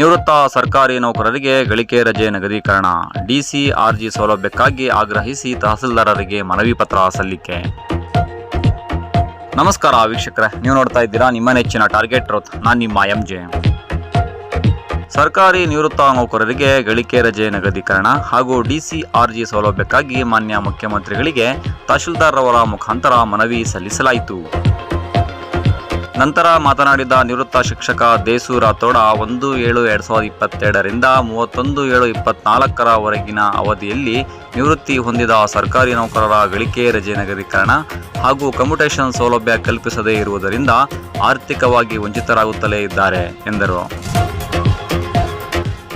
ನಿವೃತ್ತ ಸರ್ಕಾರಿ ನೌಕರರಿಗೆ ಗಳಿಕೆ ರಜೆ ನಗದೀಕರಣ. ಡಿಸಿ ಆರ್ಜಿ ಸೌಲಭ್ಯಕ್ಕಾಗಿ ಆಗ್ರಹಿಸಿ ತಹಸೀಲ್ದಾರರಿಗೆ ಮನವಿ ಪತ್ರ ಸಲ್ಲಿಕೆ. ನಮಸ್ಕಾರ ವೀಕ್ಷಕರೇ, ನೀವು ನೋಡ್ತಾ ಇದ್ದೀರಾ ನಿಮ್ಮ ನೆಚ್ಚಿನ ಟಾರ್ಗೆಟ್ ರೋತ್ ನಾನು ನಿಮ್ಮ ಎಂ ಜೆ ಸರ್ಕಾರಿ ನಿವೃತ್ತ ನೌಕರರಿಗೆ ಗಳಿಕೆ ರಜೆ ನಗದೀಕರಣ ಹಾಗೂ ಡಿಸಿ ಆರ್ಜಿ ಸೌಲಭ್ಯಕ್ಕಾಗಿ ಮಾನ್ಯ ಮುಖ್ಯಮಂತ್ರಿಗಳಿಗೆ ತಹಶೀಲ್ದಾರ್ ಅವರ ಮುಖಾಂತರ ಮನವಿ ಸಲ್ಲಿಸಲಾಯಿತು. ನಂತರ ಮಾತನಾಡಿದ ನಿವೃತ್ತ ಶಿಕ್ಷಕ ದೇಸು ರಾಥೋಡ ಒಂದು ಏಳು ಎರಡು ಸಾವಿರದ ಇಪ್ಪತ್ತೆರಡರಿಂದ ಮೂವತ್ತೊಂದು ಏಳು ಇಪ್ಪತ್ನಾಲ್ಕರವರೆಗಿನ ಅವಧಿಯಲ್ಲಿ ನಿವೃತ್ತಿ ಹೊಂದಿದ ಸರ್ಕಾರಿ ನೌಕರರ ಗಳಿಕೆ ರಜೆ ನಗರೀಕರಣ ಹಾಗೂ ಕಮ್ಯುಟೇಷನ್ ಸೌಲಭ್ಯ ಕಲ್ಪಿಸದೇ ಇರುವುದರಿಂದ ಆರ್ಥಿಕವಾಗಿ ವಂಚಿತರಾಗುತ್ತಲೇ ಇದ್ದಾರೆ, ಎಂದರು.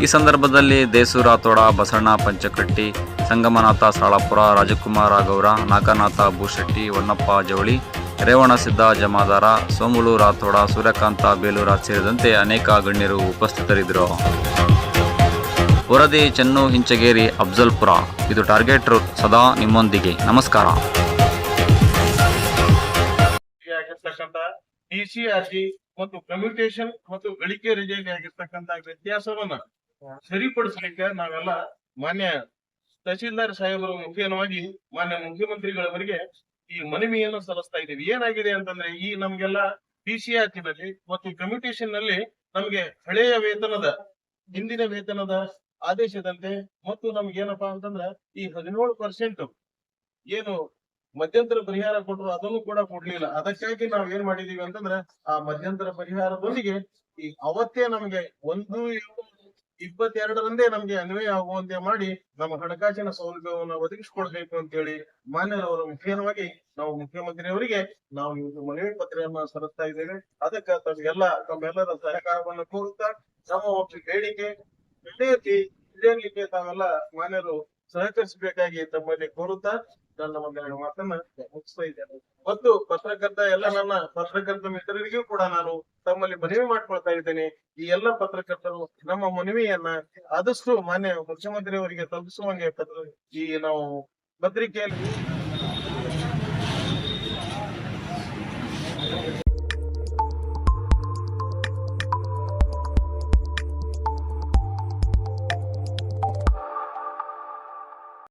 ಈ ಸಂದರ್ಭದಲ್ಲಿ ದೇಸು ರಾಥೋಡ ಬಸಣ್ಣ ಪಂಚಕಟ್ಟಿ, ಸಂಗಮನಾಥ ಸಾಳಾಪುರ, ರಾಜಕುಮಾರ ಗೌರ, ನಾಗನಾಥ ಭೂಶೆಟ್ಟಿ ಹೊನ್ನಪ್ಪ ಜವಳಿ ರೇವಣಸಿದ್ದ ಜಮಾದಾರ, ಸೋಮುಲು, ರಾಥೋಡ, ಸೂರ್ಯಕಾಂತ, ಬೇಲೂರ ಸೇರಿದಂತೆ ಅನೇಕ ಗಣ್ಯರು ಉಪಸ್ಥಿತರಿದ್ದರು. ವರದಿ ಚೆನ್ನು ಹಿಂಚಗೇರಿ ಅಫ್ಜಲ್ಪುರ. ಇದು ಟಾರ್ಗೆಟ್ ರೂಟ್. ಸದಾ ನಿಮ್ಮೊಂದಿಗೆ. ನಮಸ್ಕಾರ. ಮತ್ತು ಕಮ್ಯುಟೇಷನ್ ಮತ್ತು ಗಳಿಕೆ ರಜೆಯಲ್ಲಿ ಆಗಿರ್ತಕ್ಕಂತ ವ್ಯತ್ಯಾಸವನ್ನ ಸರಿಪಡಿಸಲಿಕ್ಕೆ ನಾವೆಲ್ಲ ಮಾನ್ಯ ತಹಸೀಲ್ದಾರ್ ಸಾಹೇಬರ ಮುಖೇನವಾಗಿ ಮಾನ್ಯ ಮುಖ್ಯಮಂತ್ರಿಗಳವರಿಗೆ ಈ ಮನವಿಯನ್ನು ಸಲ್ಲಿಸ್ತಾ ಇದ್ದೀವಿ. ಏನಾಗಿದೆ ಅಂತಂದ್ರೆ, ಈ ನಮ್ಗೆಲ್ಲ ಡಿಸಿಆರ್ಜಿ ನಲ್ಲಿ ಮತ್ತು ಕಮ್ಯುಟೇಷನ್ನಲ್ಲಿ ನಮ್ಗೆ ಹಳೆಯ ವೇತನದ, ಹಿಂದಿನ ವೇತನದ ಆದೇಶದಂತೆ ಮತ್ತು ನಮ್ಗೆ ಏನಪ್ಪಾ ಅಂತಂದ್ರ, ಈ ಹದಿನೇಳು ಪರ್ಸೆಂಟ್ ಏನು ಮಧ್ಯಂತರ ಪರಿಹಾರ ಕೊಟ್ಟರು, ಅದನ್ನು ಕೂಡ ಕೊಡ್ಲಿಲ್ಲ. ಅದಕ್ಕಾಗಿ ನಾವ್ ಏನ್ ಮಾಡಿದೀವಿ ಅಂತಂದ್ರ, ಆ ಮಧ್ಯಂತರ ಪರಿಹಾರದೊಂದಿಗೆ ಈ ಅವತ್ತೇ ನಮ್ಗೆ ಒಂದು ಏಳು ಇಪ್ಪತ್ತೆರಡರಂದೇ ನಮ್ಗೆ ಅನ್ವಯ ಆಗುವಂತೆ ಮಾಡಿ ನಮ್ಮ ಹಣಕಾಸಿನ ಸೌಲಭ್ಯವನ್ನು ಒದಗಿಸಿಕೊಡ್ಬೇಕು ಅಂತ ಹೇಳಿ ಮಾನ್ಯರವರ ಮುಖೇನವಾಗಿ ನಾವು ಮುಖ್ಯಮಂತ್ರಿಯವರಿಗೆ ನಾವು ಇವತ್ತು ಮನವಿ ಪತ್ರವನ್ನು ಸಲ್ಲಿಸ್ತಾ ಇದ್ದೇವೆ. ಅದಕ್ಕೆ ತಮಗೆಲ್ಲ, ತಮ್ಮೆಲ್ಲರ ಸಹಕಾರವನ್ನು ಕೋರುತ್ತಾ ನಮ್ಮ ಒಂದು ಬೇಡಿಕೆ ನಡೆಯಲಿ ಈಡೇರ್ಲಿಕ್ಕೆ ತಾವೆಲ್ಲ ಮಾನ್ಯರು ಸಹಕರಿಸಬೇಕಾಗಿ ತಮ್ಮಲ್ಲಿ ಕೋರುತ್ತಾ ನನ್ನ ಒಂದೆರಡು ಮಾತನ್ನ ಮುಗಿಸ್ತಾ ಇದ್ದೇನೆ. ಮತ್ತು ಪತ್ರಕರ್ತ ಎಲ್ಲ ನನ್ನ ಪತ್ರಕರ್ತ ಮಿತ್ರರಿಗೂ ಕೂಡ ನಾನು ತಮ್ಮಲ್ಲಿ ಮನವಿ ಮಾಡ್ಕೊಳ್ತಾ ಇದ್ದೇನೆ. ಈ ಎಲ್ಲ ಪತ್ರಕರ್ತರು ನಮ್ಮ ಮನವಿಯನ್ನ ಆದಷ್ಟು ಮಾನ್ಯ ಮುಖ್ಯಮಂತ್ರಿಯವರಿಗೆ ತಲುಪಿಸುವಂಗೆ ಪತ್ರ ಈ ನಾವು ಪತ್ರಿಕೆಯಲ್ಲಿ